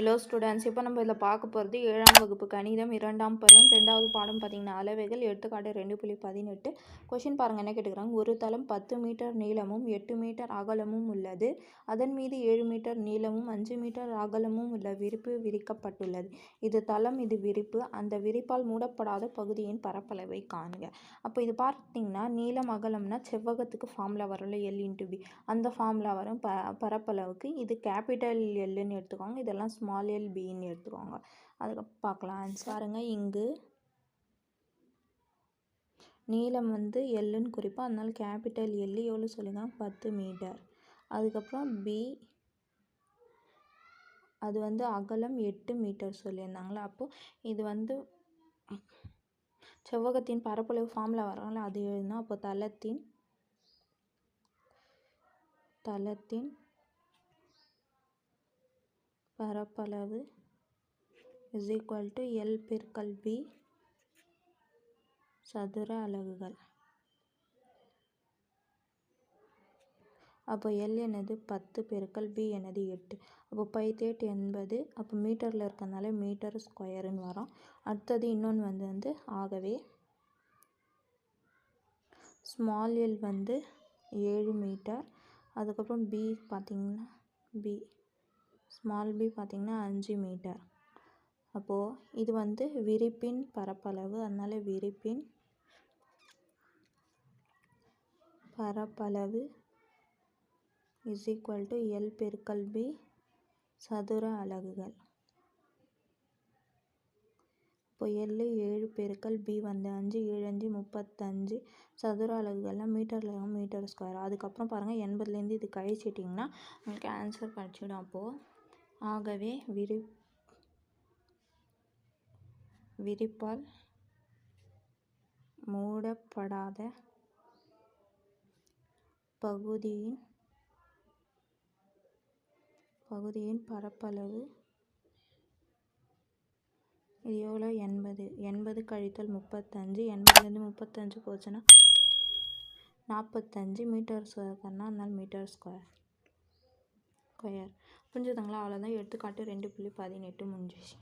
Hello students இப்போ நம்ம இதில் பார்க்க போகிறது ஏழாம் வகுப்பு கணிதம் இரண்டாம் பருவம் ரெண்டாவது பாடம் பார்த்தீங்கன்னா அளவைகள் எடுத்துக்காட்டு ரெண்டு புள்ளி பதினெட்டு. கொஷின் பாருங்கள் என்ன கேட்டுக்கிறாங்க? ஒரு தளம் பத்து மீட்டர் நீளமும் எட்டு மீட்டர் அகலமும் உள்ளது. அதன் மீது ஏழு மீட்டர் நீளமும் அஞ்சு மீட்டர் அகலமும் உள்ள விரிப்பு விரிக்கப்பட்டுள்ளது. இது தளம் இது விரிப்பு. அந்த விரிப்பால் மூடப்படாத பகுதியின் பரப்பளவை காணுங்க அப்போ இது பார்த்தீங்கன்னா நீளம் அகலம்னா செவ்வகத்துக்கு ஃபார்முலா வரும்ல எல் இன்ட்டு பி அந்த ஃபார்முலா வரும் ப பரப்பளவுக்கு. இது கேபிட்டல் எல்லுன்னு எடுத்துக்கோங்க. இதெல்லாம் ஸ்மால் எல் பின்னு எடுத்துக்கோங்க அதுக்கு பார்க்கலாம். ஆன்சர் பாருங்க இங்கு நீளம் வந்து எல்லுன்னு குறிப்போம் அதனால் கேபிட்டல் எல் எவ்வளோ சொல்லுங்கள் பத்து மீட்டர் அதுக்கப்புறம் பி அது வந்து அகலம் எட்டு மீட்டர் சொல்லியிருந்தாங்களா? அப்போது இது வந்து செவ்வகத்தின் பரப்பளவு ஃபார்மில் வராங்களா அது எழுதினா அப்போ தளத்தின் தளத்தின் பரப்பளவு இஸ் ஈக்குவல் டு எல் பெருக்கல் பி சதுர அலகுகள். அப்போ எல் என்னது? பத்து பெருக்கல் பி என்னது? எட்டு. அப்போ பைத்தேட் எண்பது அப்போ மீட்டரில் இருக்கிறதுனால மீட்டர் ஸ்கொயருன்னு வரும். அடுத்தது இன்னொன்று வந்து வந்து ஆகவே ஸ்மால் எல் வந்து ஏழு மீட்டர் அதுக்கப்புறம் பி பார்த்திங்கன்னா பி ஸ்மால் பி பார்த்திங்கன்னா அஞ்சு மீட்டர் அப்போது இது வந்து விரிப்பின் பரப்பளவு. அதனால் விரிப்பின் பரப்பளவு இஸ் ஈக்குவல் டு எல் பெருக்கல் பி சதுர அலகுகள். இப்போ எல் ஏழு பெருக்கல் பி வந்து அஞ்சு ஏழு அஞ்சு முப்பத்தஞ்சு சதுர அலகுகள்லாம் மீட்டரில் மீட்டர் ஸ்கொயர் அதுக்கப்புறம் பாருங்கள் எண்பதுலேருந்து இது கழிச்சிட்டிங்கன்னா உங்களுக்கு ஆன்சர் கிடச்சிடும். அப்போது ஆகவே விரி விரிப்பால் மூடப்படாத பகுதியின் பகுதியின் பரப்பளவு எவ்வளோ? எண்பது. எண்பது கழித்தல் முப்பத்தஞ்சு. எண்பதுலேருந்து முப்பத்தஞ்சு போச்சுன்னா நாற்பத்தஞ்சு மீட்டர் ஸ்கொயர்னா அதனால் மீட்டர் ஸ்கொயர் ஸ்கொயர் புரிஞ்சுதுங்களா? அவ்வளோதான் எடுத்துக்காட்டு ரெண்டு புள்ளி பதினெட்டு முடிஞ்சிச்சு